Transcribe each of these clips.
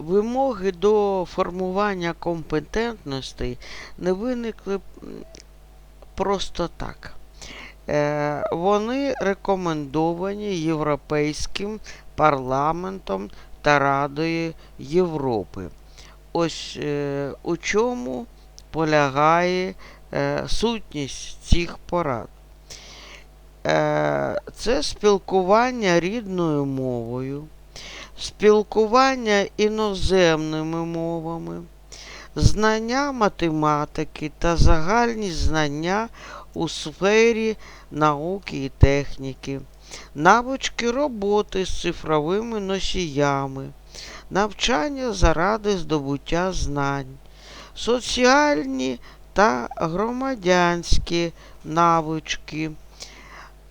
вимоги до формування компетентностей не виникли просто так. Е, Вони рекомендовані Європейським парламентом та Радою Європи. Ось е, у чому полягає е, сутність цих порад. Це спілкування рідною мовою, спілкування іноземними мовами, знання математики та загальні знання у сфері науки і техніки, навички роботи з цифровими носіями, навчання заради здобуття знань, соціальні та громадянські навички,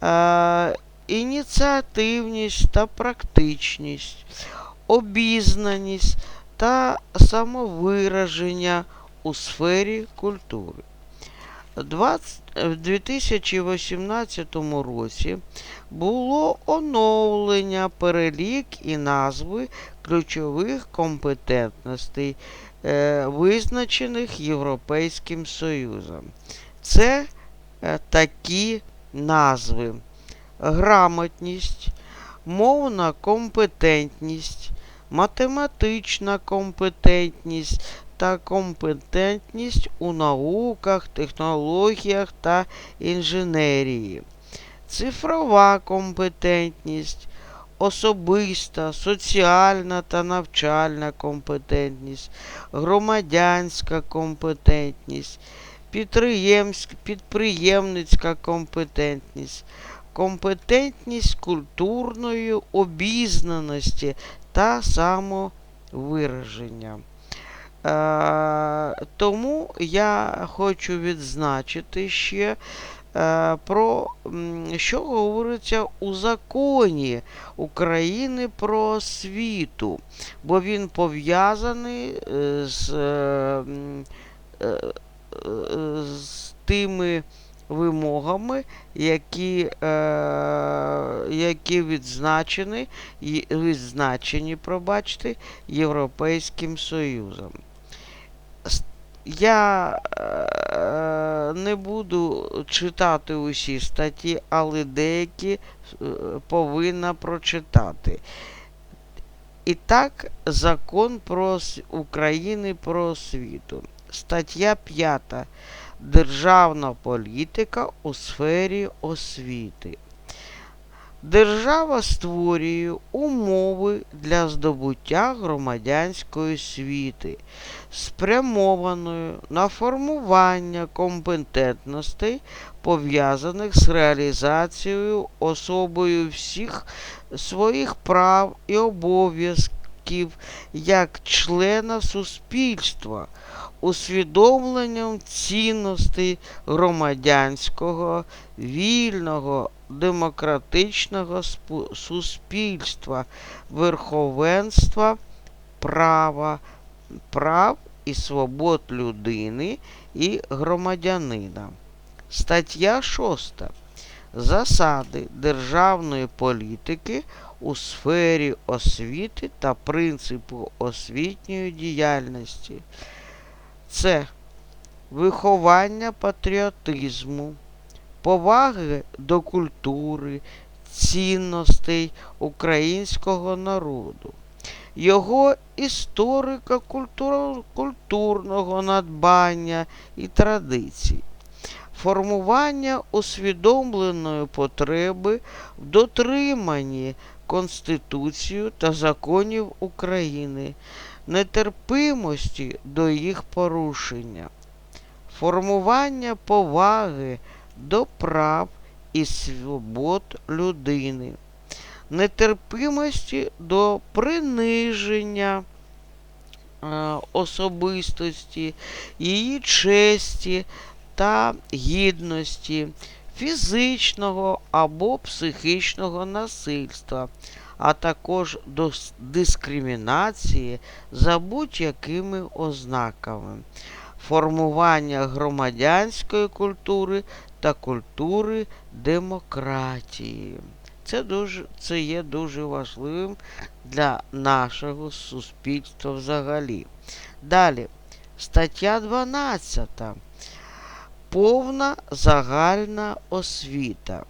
е, ініціативність та практичність, обізнаність та самовираження у сфері культури. в 2018 році було оновлення перелік і назви ключових компетентностей, е, визначених Європейським Союзом. Це е, такі назви: грамотність, мовна компетентність, математична компетентність та компетентність у науках, технологіях та інженерії, цифрова компетентність, особиста, соціальна та навчальна компетентність, громадянська компетентність, підприємницька компетентність, компетентність культурної обізнаності та самовираження. Е, тому я хочу відзначити ще е, про що говориться у законі України про освіту, бо він пов'язаний е, з, з тими вимогами, які, е, які відзначені, відзначені, пробачте, Європейським Союзом. Я е, не буду читати усі статті, але деякі е, повинна прочитати. І так, закон про України про освіту. Стаття 5. Державна політика у сфері освіти. Держава створює умови для здобуття громадянської освіти, спрямованою на формування компетентностей, пов'язаних з реалізацією особою всіх своїх прав і обов'язків як члена суспільства, усвідомленням цінностей громадянського, вільного, демократичного суспільства, верховенства права, прав і свобод людини і громадянина. Стаття 6. Засади державної політики у сфері освіти та принципу освітньої діяльності. Це виховання патріотизму, поваги до культури, цінностей українського народу, його історико-культурного надбання і традицій, формування усвідомленої потреби в дотриманні Конституції та законів України, нетерпимості до їх порушення, формування поваги до прав і свобод людини, нетерпимості до приниження е, особистості, її честі та гідності, фізичного або психічного насильства, а також до дискримінації за будь-якими ознаками, формування громадянської культури та культури демократії. Це, дуже, це є дуже важливим для нашого суспільства взагалі. Далі, стаття 12. Повна загальна освіта.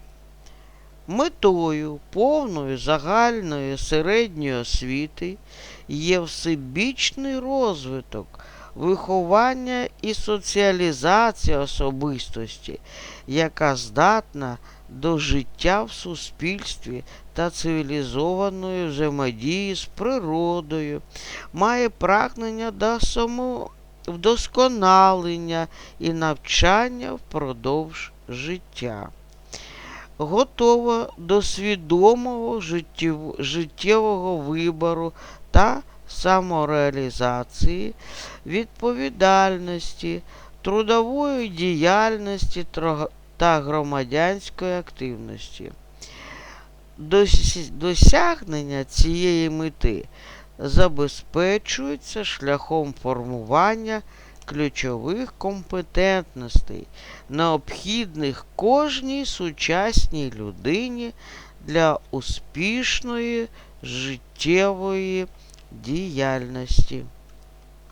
Метою повної загальної середньої освіти є всебічний розвиток, виховання і соціалізація особистості, яка здатна до життя в суспільстві та цивілізованої взаємодії з природою, має прагнення до самовдосконалення і навчання впродовж життя. Готова до свідомого життєв- життєвого вибору та самореалізації, відповідальності, трудової діяльності та громадянської активності. Досягнення цієї мети забезпечується шляхом формування ключових компетентностей, необхідних кожній сучасній людині для успішної життєвої діяльності.